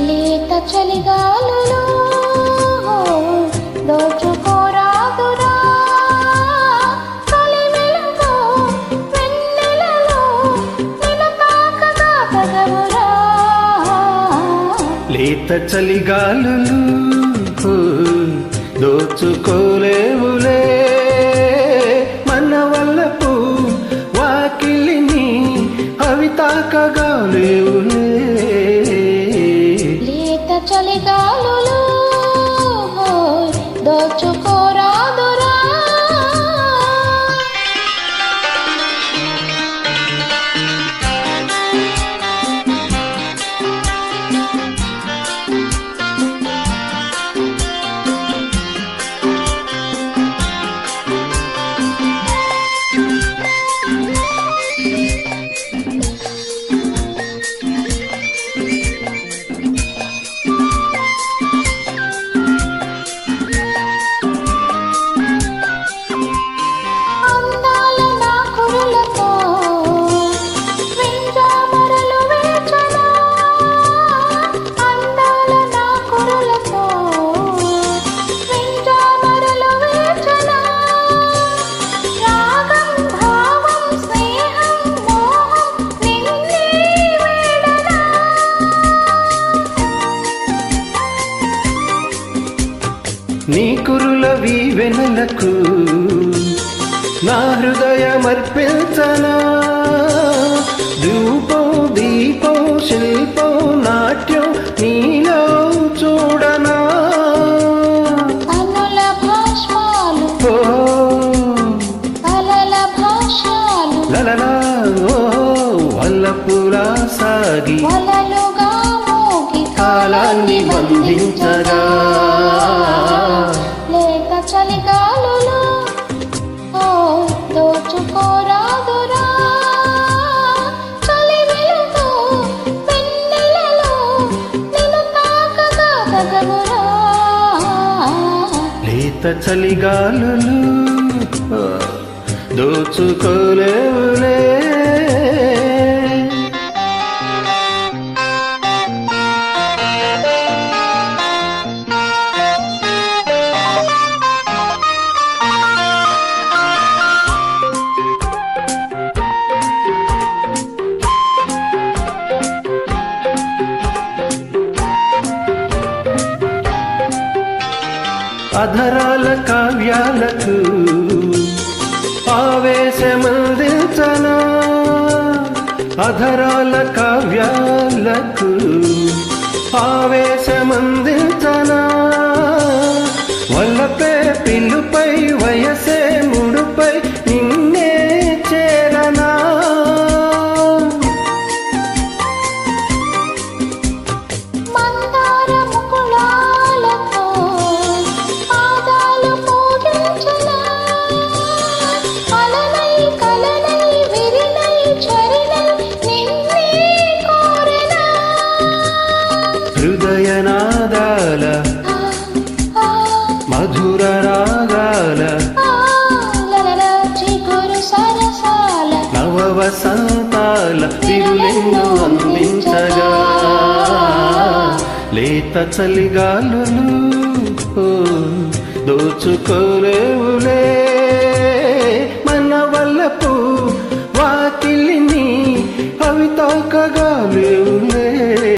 లేత చలిగాలులో దోచుకోరాదురా తొలి వెన్నెలలో నిన్ను తాకగా లేత చలిగాలులు హో, దోచుకోలేవులే. మన వల్లపు వాకిలిని అవి తాకగా లేవులే. లేత చలిగాలు దోచు కురులవి వెనలకు నా హృదయమర్పించనా? ధూపం దీపం శిల్పం నాట్యం నీలో చూడనా? ఓ కలల భాషాలు లలలా ఓ వల్లపులా సాగి కాలాన్ని బంధించగా. లేత చలిగాలు దోచుకోలేవులే. అధరాల కావ్యాలకు ఆవేశమందించనా అధరాల కావ్యాలకు ఆవేశమందించనా వల్లపే పిల్లుపై తిరులెన్నో అందించగా. లేత చలిగాలులు ఓ, దోచుకోలేవులే.